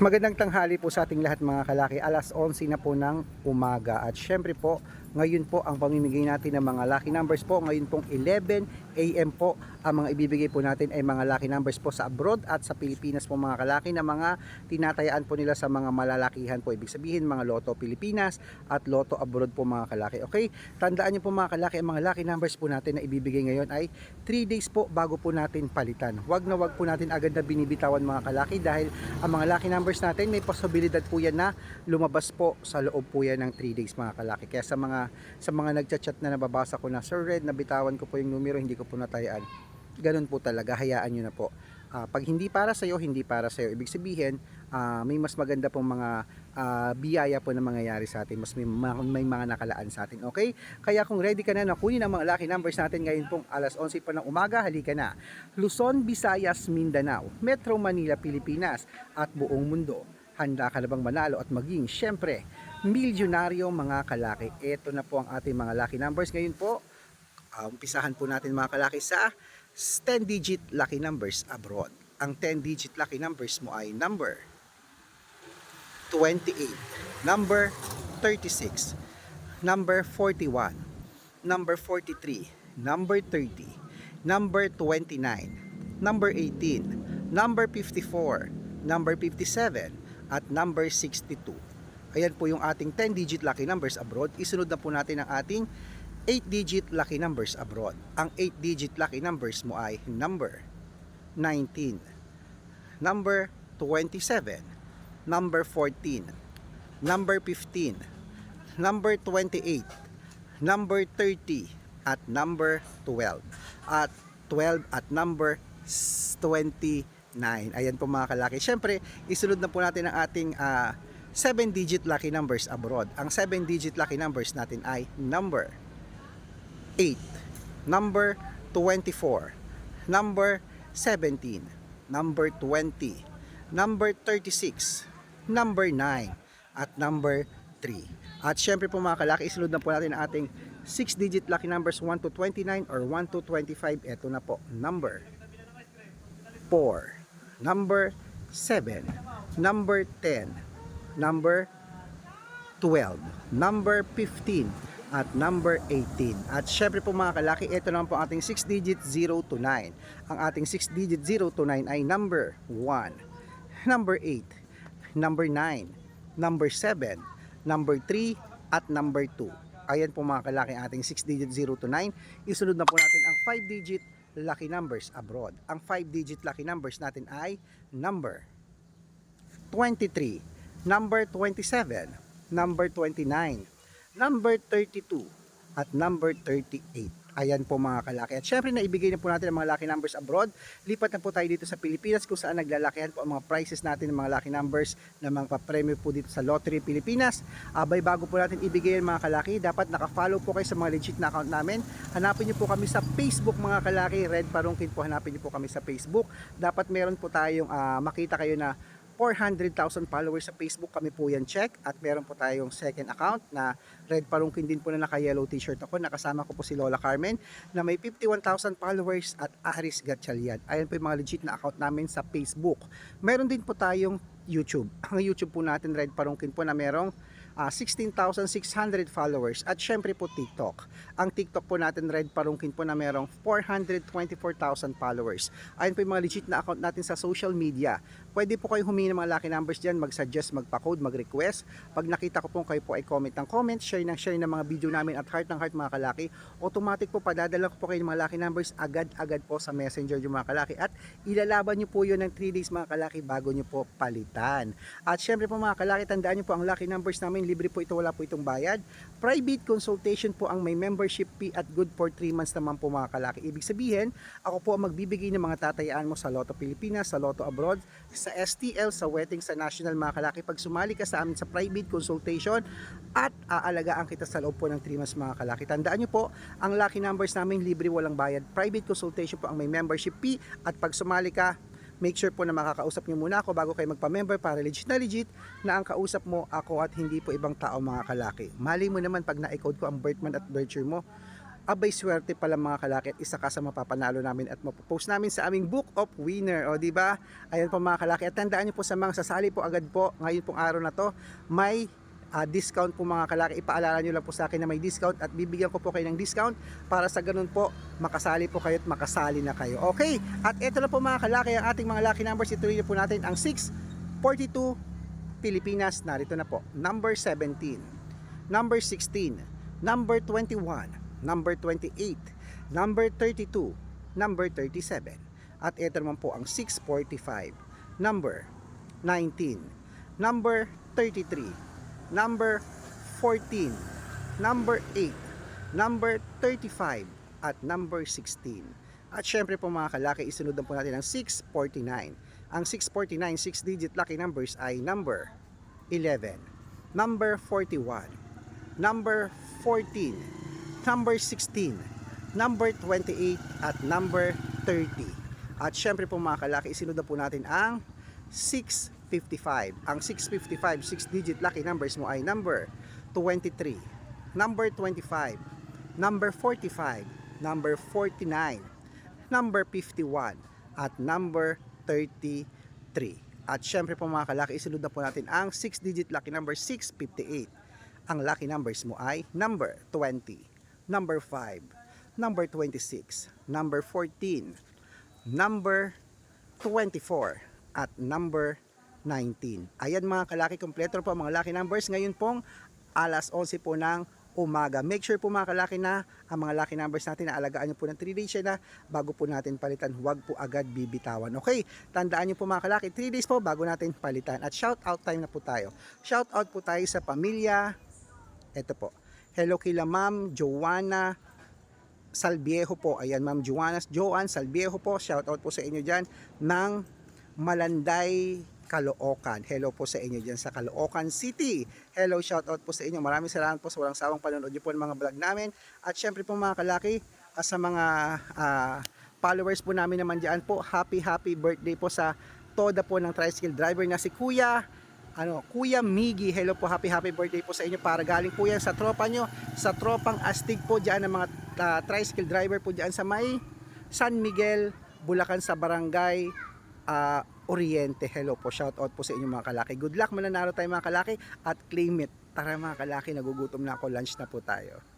Magandang tanghali po sa ating lahat mga kalaki. Alas 11 na po ng umaga. At syempre po, ngayon po ang pamimigay natin ng mga lucky numbers po. Ngayon pong 11 AM po ang mga ibibigay po natin ay mga lucky numbers po sa abroad at sa Pilipinas po mga kalaki na mga tinatayaan po nila sa mga malalakihan po. Ibig sabihin mga Lotto Pilipinas at Lotto abroad po mga kalaki. Okay? Tandaan niyo po mga kalaki, ang mga lucky numbers po natin na ibibigay ngayon ay 3 days po bago po natin palitan. Huwag na huwag po natin agad na binibitawan mga kalaki dahil ang mga lucky numbers natin may posibilidad po yan na lumabas po sa loob po yan ng 3 days mga kalaki. Kaya sa mga sa mga nagchat-chat na nababasa ko na Sir Red, nabitawan ko po yung numero, hindi ko po natayaan. Ganun po talaga, hayaan nyo na po. Ah, pag hindi para sa'yo, hindi para sa'yo. Ibig sabihin, ah, may mas maganda pong mga ah, biyaya po na mangyayari sa atin. Mas may, ma- may mga nakalaan sa atin. Okay? Kaya kung ready ka na na kunin ang mga lucky numbers natin ngayon pong alas 11 pa ng umaga, halika na. Luzon, Visayas, Mindanao, Metro Manila, Pilipinas at buong mundo. Handa ka na bang manalo at maging, syempre, milyonaryo mga kalaki. Ito na po ang ating mga lucky numbers. Ngayon po, uh, umpisahan po natin mga kalaki sa 10-digit lucky numbers abroad. Ang 10-digit lucky numbers mo ay number 28, number 36, number 41, number 43, number 30, number 29, number 18, number 54, number 57, at number 62. Ayan po yung ating 10-digit lucky numbers abroad. Isunod na po natin ang ating 8-digit lucky numbers abroad. Ang 8-digit lucky numbers mo ay number 19, number 27, number 14, number 15, number 28, number 30, at number 12. At 12 at number 29. Ayan po mga kalaki. Siyempre, isunod na po natin ang ating 7-digit lucky numbers abroad. Ang 7-digit lucky numbers natin ay number 8, number 24, number 17, number 20, number 36, number 9, at number 3. At syempre po mga kalaki, isunod na po natin ang ating 6-digit lucky numbers 1 to 29 or 1 to 25. Ito na po, number 4, number 7, number 10, number 12, number 15, at number 18. At syempre po mga kalaki, ito naman po ating 6 digit 0 to 9. Ang ating 6 digit 0 to 9 ay number 1, number 8, number 9, number 7, number 3, at number 2. Ayan po mga kalaki ating 6 digit 0 to 9. Isunod na po natin ang 5 digit lucky numbers abroad. Ang 5 digit lucky numbers natin ay number 23, number 27, number 29, number 32, at number 38. Ayan po mga kalaki. At syempre naibigay na po natin ang mga lucky numbers abroad. Lipat na po tayo dito sa Pilipinas kung saan naglalakihan po ang mga prices natin ng mga lucky numbers na mga papremyo po dito sa Lottery Pilipinas. Abay bago po natin ibigay ang mga kalaki, dapat naka-follow po kayo sa mga legit na account namin. Hanapin niyo po kami sa Facebook mga kalaki. Red Parungkin po hanapin niyo po kami sa Facebook. Dapat meron po tayong ah, makita kayo na 400,000 followers sa Facebook kami po yan check at meron po tayong second account na red parungkin din po na naka yellow t-shirt ako nakasama ko po si Lola Carmen na may 51,000 followers at Aris Gatchalian ayan po yung mga legit na account namin sa Facebook meron din po tayong YouTube ang YouTube po natin red parungkin po na merong ah, 16,600 followers at syempre po TikTok. Ang TikTok po natin Red Parungkin po na merong 424,000 followers. Ayun po yung mga legit na account natin sa social media. Pwede po kayo humingi ng mga lucky numbers dyan, mag-suggest, magpa-code, mag-request. Pag nakita ko po kayo po ay comment ng comment, share ng share ng mga video namin at heart ng heart mga kalaki, automatic po padadala ko po kayo ng mga lucky numbers agad-agad po sa messenger yung mga kalaki at ilalaban nyo po yun ng 3 days mga kalaki bago nyo po palitan. At syempre po mga kalaki, tandaan nyo po ang lucky numbers namin, libre po ito, wala po itong bayad. Private consultation po ang may membership fee at good for 3 months naman po mga kalaki. Ibig sabihin, ako po ang magbibigay ng mga tatayaan mo sa Lotto Pilipinas, sa Lotto Abroad, sa STL, sa Wedding, sa National mga kalaki. Pag sumali ka sa amin sa private consultation at aalagaan kita sa loob po ng 3 months mga kalaki. Tandaan nyo po, ang lucky numbers namin libre walang bayad. Private consultation po ang may membership fee at pag sumali ka, make sure po na makakausap nyo muna ako bago kayo magpa-member para legit na legit na ang kausap mo ako at hindi po ibang tao mga kalaki. Mali mo naman pag na-code ko ang birth month at birth year mo, abay swerte pala mga kalaki at isa ka sa mapapanalo namin at mapopost namin sa aming Book of Winner. O di ba? Ayan po mga kalaki. At tandaan niyo po sa mga sasali po agad po ngayon pong araw na to, may ah, discount po mga kalaki. Ipaalala nyo lang po sa akin na may discount at bibigyan ko po kayo ng discount para sa ganun po makasali po kayo at makasali na kayo. Okay? At ito na po mga kalaki ang ating mga lucky numbers. Ituloy po natin ang 642 Pilipinas. Narito na po. Number 17. Number 16. Number 21. Number 28. Number 32. Number 37. At ito naman po ang 645. Number 19. Number 33. Number 14. Number 8. Number 35. At number 16. At syempre po mga kalaki, isunod po natin ang 649. Ang 649, 6 digit lucky numbers ay number 11, number 41, number 14, number 16, number 28, at number 30. At syempre po mga kalaki, isunod na po natin ang 655. Ang 655, 6 digit lucky numbers mo ay number 23, number 25, number 45, number 49, number 51, at number 33. At syempre po mga kalaki, isunod na po natin ang 6-digit lucky number 658. Ang lucky numbers mo ay number 20, number 5, number 26, number 14, number 24, at number 19. Ayan mga kalaki, kompleto po mga lucky numbers. Ngayon pong alas 11 po ng umaga. Make sure po mga kalaki na ang mga lucky numbers natin na alagaan nyo po ng 3 days na bago po natin palitan. Huwag po agad bibitawan. Okay, tandaan nyo po mga kalaki, 3 days po bago natin palitan. At shout out time na po tayo. Shout out po tayo sa pamilya. Ito po. Hello kila Ma'am Joanna Salviejo po. Ayan, Ma'am Joanna Joan Salviejo po. Shout out po sa inyo dyan ng Malanday, Caloocan. Hello po sa inyo dyan sa Caloocan City. Hello, shout out po sa inyo. Maraming salamat po sa walang sawang panonood po ng mga vlog namin. At syempre po mga kalaki, ah, sa mga ah, followers po namin naman dyan po, happy happy birthday po sa toda po ng tricycle driver na si Kuya ano, Kuya Migi, hello po, happy happy birthday po sa inyo para galing po yan sa tropa nyo, sa tropang astig po dyan ng mga ah, tricycle driver po dyan sa may San Miguel, Bulacan sa barangay ah, Oriente. Hello po, shout out po sa inyo mga kalaki. Good luck, mananalo tayo mga kalaki at claim it. Tara mga kalaki, nagugutom na ako, lunch na po tayo.